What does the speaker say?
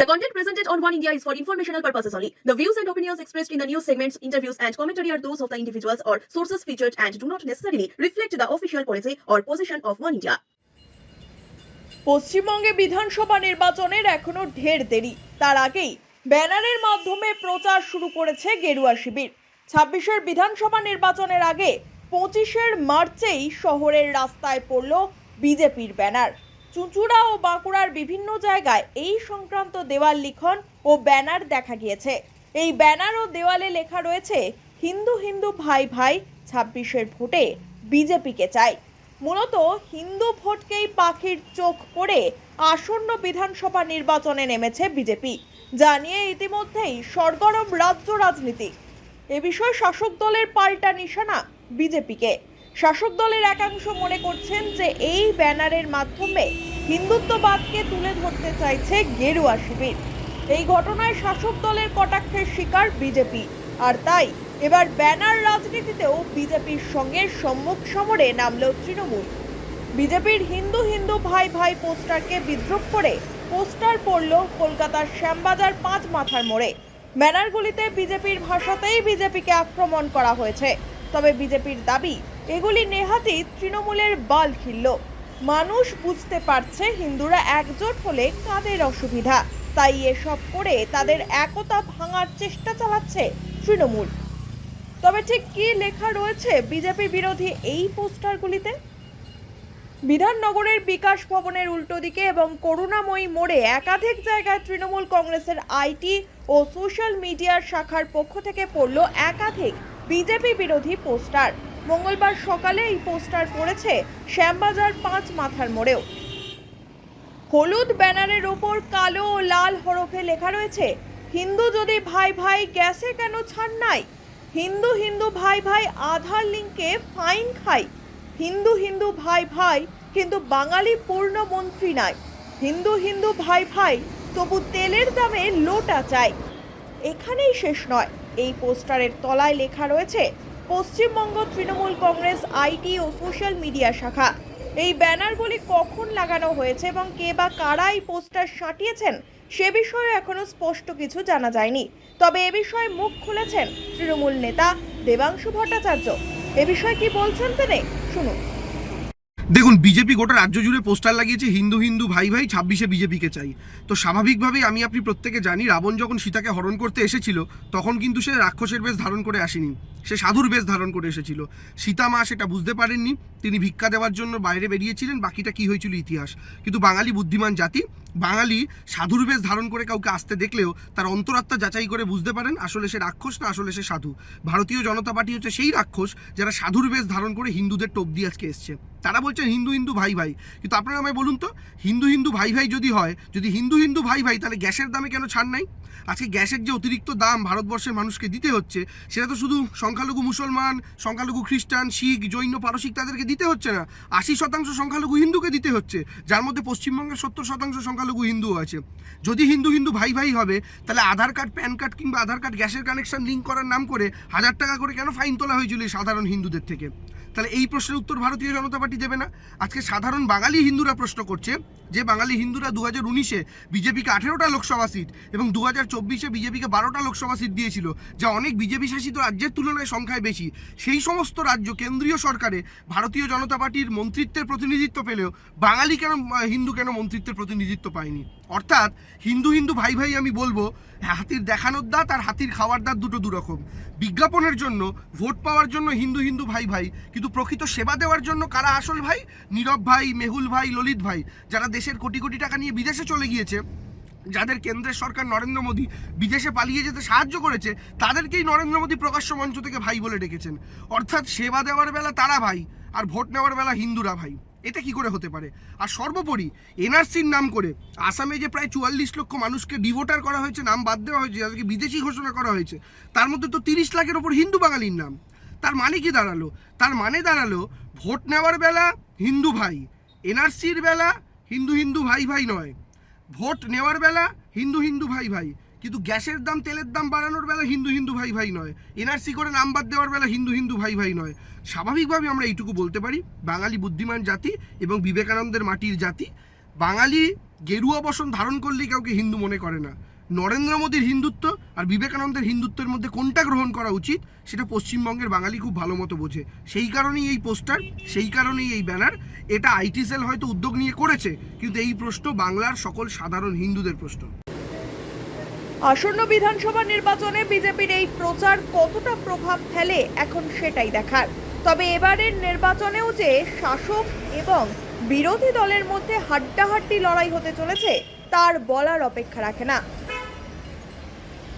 The content presented on One India is for informational purposes only. The views and opinions expressed in the news segments, interviews, and commentary are those of the individuals or sources featured and do not necessarily reflect the official policy or position of One India. পশ্চিমবঙ্গে বিধানসভা নির্বাচনের এখনও ঢের দেরি তার আগেই ব্যানারের মাধ্যমে প্রচার শুরু করেছে গেরুয়া শিবির ছাব্বিশের বিধানসভা নির্বাচনের আগে পঁচিশের মার্চেই শহরের রাস্তায় পড়ল বিজেপির ব্যানার চুঁচুড়া ও বাঁকুড়ার বিভিন্ন জায়গায় এই সংক্রান্ত দেওয়াল লিখন ও ব্যানার দেখা গিয়েছে। এই ব্যানার ও দেওয়ালে লেখা রয়েছে, হিন্দু হিন্দু ভাই ভাই ছাব্বিশের ভোটে বিজেপিকে চাই। মূলত হিন্দু ভোটকেই পাখির চোখ করে আসন্ন বিধানসভা নির্বাচনে নেমেছে বিজেপি, যা নিয়ে ইতিমধ্যেই সরগরম রাজ্য রাজনীতি। এ বিষয়ে শাসক দলের পাল্টা নিশানা বিজেপিকে। শাসক দলের একাংশ মনে করছেন যে এই ব্যানারের মাধ্যমে হিন্দুত্ববাদকে তুলে ধরতে চাইছে গেরুয়া শিবির। এই ঘটনায় শাসক দলের কটাক্ষের শিকার বিজেপি। আর তাই, এবার ব্যানার রাজনীতিতেও বিজেপির সঙ্গে সম্মুখ সমরে নামল তৃণমূল। বিজেপির হিন্দু হিন্দু ভাই ভাই পোস্টারকে বিদ্রুপ করে পোস্টার পড়ল কলকাতার শ্যামবাজার পাঁচ মাথার মোড়ে। ব্যানারগুলিতে বিজেপির ভাষাতেই বিজেপিকে আক্রমণ করা হয়েছে। তবে বিজেপির দাবি, এগুলি নেহাতি তৃণমূলের বাল খিল্ল। মানুষ বুঝতে পারছে হিন্দুরা একজোট হলে কাদের অসুবিধা। তাই এসব করে তাদের একতা ভাঙার চেষ্টা চালাচ্ছে তৃণমূল। তবে ঠিক কি লেখা রয়েছে বিজেপি বিরোধী এই পোস্টারগুলিতে? বিধাননগরের বিকাশ ভবনের উল্টো দিকে এবং করুণাময়ী মোড়ে একাধিক জায়গায় তৃণমূল কংগ্রেসের আইটি ও সোশ্যাল মিডিয়ার শাখার পক্ষ থেকে পড়ল একাধিক বিজেপি বিরোধী পোস্টার। মঙ্গলবার সকালে এই পোস্টার পড়েছে শ্যামবাজার পাঁচ মাথার মোড়েও। হলুদ ব্যানারের ওপর কালো ও লাল হরফে লেখা রয়েছে, হিন্দু যদি ভাই ভাই গ্যাসে কেন ছাড় নাই? হিন্দু হিন্দু ভাই ভাই আধার লিঙ্কে ফাইন খাই। হিন্দু হিন্দু ভাই ভাই কিন্তু বাঙালি পূর্ণ মন্ত্রী নাই। হিন্দু হিন্দু ভাই ভাই তবু তেলের দামে লোটা চাই। এখানেই শেষ নয়, এই পোস্টারের তলায় লেখা রয়েছে পশ্চিমবঙ্গ তৃণমূল কংগ্রেস, আইটি ও সোশ্যাল মিডিয়া শাখা। এই ব্যানারগুলি কখন লাগানো হয়েছে এবং কে বা কারা এই পোস্টার সাঁটিয়েছেন, সে বিষয়ে এখনও স্পষ্ট কিছু জানা যায়নি। তবে এ বিষয়ে মুখ খুলেছেন তৃণমূল নেতা দেবাংশু ভট্টাচার্য। এ বিষয়ে কি বলছেন তিনি? শুনুন। দেখুন, বিজেপি গোটা রাজ্য জুড়ে পোস্টার লাগিয়েছে, হিন্দু হিন্দু ভাই ভাই, ছাব্বিশে বিজেপিকে চাই। তো স্বাভাবিকভাবেই আমি আপনি প্রত্যেকে জানি, রাবণ যখন সীতাকে হরণ করতে এসেছিল, তখন কিন্তু সে রাক্ষসের বেশ ধারণ করে আসেনি। সে সাধুর বেশ ধারণ করে এসেছিল। সীতা মা সেটা বুঝতে পারেননি, তিনি ভিক্ষা দেওয়ার জন্য বাইরে বেরিয়েছিলেন, বাকিটা কি হয়েছিল ইতিহাস। কিন্তু বাঙালি বুদ্ধিমান জাতি, বাঙালি সাধুর বেশ ধারণ করে কাউকে আসতে দেখলেও তার অন্তরাত্মা যাচাই করে বুঝতে পারেন, আসলে সে রাক্ষস না আসলে সে সাধু। ভারতীয় জনতা পার্টি হচ্ছে সেই রাক্ষস যারা সাধুর বেশ ধারণ করে হিন্দুদের টোপ দিয়ে আজকে এসছে। তারা বলছেন হিন্দু হিন্দু ভাই ভাই। কিন্তু আপনারা আমায় বলুন তো, হিন্দু হিন্দু ভাই ভাই যদি হয়, যদি হিন্দু হিন্দু ভাই ভাই, তাহলে গ্যাসের দামে কেন ছাড় নাই? আজকে গ্যাসের যে অতিরিক্ত দাম ভারতবর্ষের মানুষকে দিতে হচ্ছে, সেটা তো শুধু সংখ্যালঘু মুসলমান, সংখ্যালঘু খ্রিস্টান, শিখ, জৈন, পারসিক তাদেরকে দিতে হচ্ছে না। আশি শতাংশ সংখ্যালঘু হিন্দুকে দিতে হচ্ছে, যার মধ্যে পশ্চিমবঙ্গের সত্তর শতাংশ সংখ্যালঘু হিন্দু আছে। যদি হিন্দু হিন্দু ভাই ভাই হবে, তাহলে আধার কার্ড, প্যান কার্ড কিংবা আধার কার্ড গ্যাসের কানেকশন লিঙ্ক করার নাম করে হাজার টাকা করে কেন ফাইন তোলা হয়েছিল সাধারণ হিন্দুদের থেকে? তাহলে এই প্রশ্নের উত্তর ভারতীয় জনতা দেবে না। আজকে সাধারণ বাঙালি হিন্দুরা প্রশ্ন করছে যে বাঙালি হিন্দুরা দু হাজার উনিশে বিজেপিকে আঠেরোটা লোকসভা সিট এবং দু হাজার চব্বিশে বিজেপিকে বারোটা লোকসভা সিট দিয়েছিল, যা অনেক বিজেপি শাসিত রাজ্যের তুলনায় সংখ্যায় বেশি। সেই সমস্ত রাজ্য কেন্দ্রীয় সরকারে ভারতীয় জনতা পার্টির মন্ত্রিত্বের প্রতিনিধিত্ব পেলেও বাঙালি কেন হিন্দু কেন মন্ত্রিত্বের প্রতিনিধিত্ব পায়নি? অর্থাৎ হিন্দু হিন্দু ভাই ভাই আমি বলব, হাতির দেখানোর দাঁত আর হাতির খাওয়ার দাঁত দুটো দুরকম। বিজ্ঞাপনের জন্য, ভোট পাওয়ার জন্য হিন্দু হিন্দু ভাই ভাই, কিন্তু প্রকৃত সেবা দেওয়ার জন্য কারা আসল ভাই, নীরব ভাই, মেহুল ভাই, ললিত ভাই, যারা দেশের কোটি কোটি টাকা নিয়ে বিদেশে চলে গিয়েছে, যাদের কেন্দ্রের সরকার নরেন্দ্র মোদী বিদেশে পালিয়ে যেতে সাহায্য করেছে, তাদেরকেই নরেন্দ্র মোদী প্রকাশ্য মঞ্চ থেকে ভাই বলে ডেকেছেন। অর্থাৎ সেবা দেওয়ার বেলা তারা ভাই, আর ভোট নেওয়ার বেলা হিন্দুরা ভাই। এটা কি করে হতে পারে? আর সর্বোপরি, এনআরসির নাম করে আসামে যে প্রায় চুয়াল্লিশ লক্ষ মানুষকে ডিভোটার করা হয়েছে, নাম বাদ দেওয়া হয়েছে, যাদেরকে বিদেশি ঘোষণা করা হয়েছে, তার মধ্যে তো তিরিশ লাখের ওপর হিন্দু বাঙালির নাম। তার মানে কি দাঁড়াল? তার মানে দাঁড়াল, ভোট নেওয়ার বেলা হিন্দু ভাই, এনআরসির বেলা হিন্দু হিন্দু ভাই ভাই নয়। ভোট নেওয়ার বেলা হিন্দু হিন্দু ভাই ভাই। কিন্তু গ্যাসের দাম, তেলের দাম বাড়ানোর বেলা হিন্দু হিন্দু ভাই ভাই নয়। এনআরসি করে নাম্বার দেওয়ার বেলা হিন্দু হিন্দু ভাই ভাই নয়। স্বাভাবিকভাবে আমরা এইটুকু বলতে পারি, বাঙালি বুদ্ধিমান জাতি এবং বিবেকানন্দের মাটির জাতি। বাঙালি গেরুয়া বসন ধারণ করলেই কাউকে হিন্দু মনে করে না। নরেন্দ্র মোদীর হিন্দুত্ব আর বিবেকানন্দের হিন্দুত্বের মধ্যে কোনটা গ্রহণ করা উচিত, সেটা পশ্চিমবঙ্গের বাঙালি খুব ভালো মতো বোঝে। সেই কারণেই এই পোস্টার, সেই কারণেই এই ব্যানার, এটা আইটি সেল হয়তো উদ্যোগ নিয়ে করেছে, কিন্তু এই প্রশ্ন বাংলার সকল সাধারণ হিন্দুদের প্রশ্ন। আসন্ন বিধানসভা নির্বাচনে বিজেপির এই প্রচার কতটা প্রভাব ফেলে, এখন সেটাই দেখার। তবে এবারের নির্বাচনেও যে শাসক এবং বিরোধী দলের মধ্যে হাড্ডাহাড্ডি লড়াই হতে চলেছে, তার বলার অপেক্ষা রাখে না।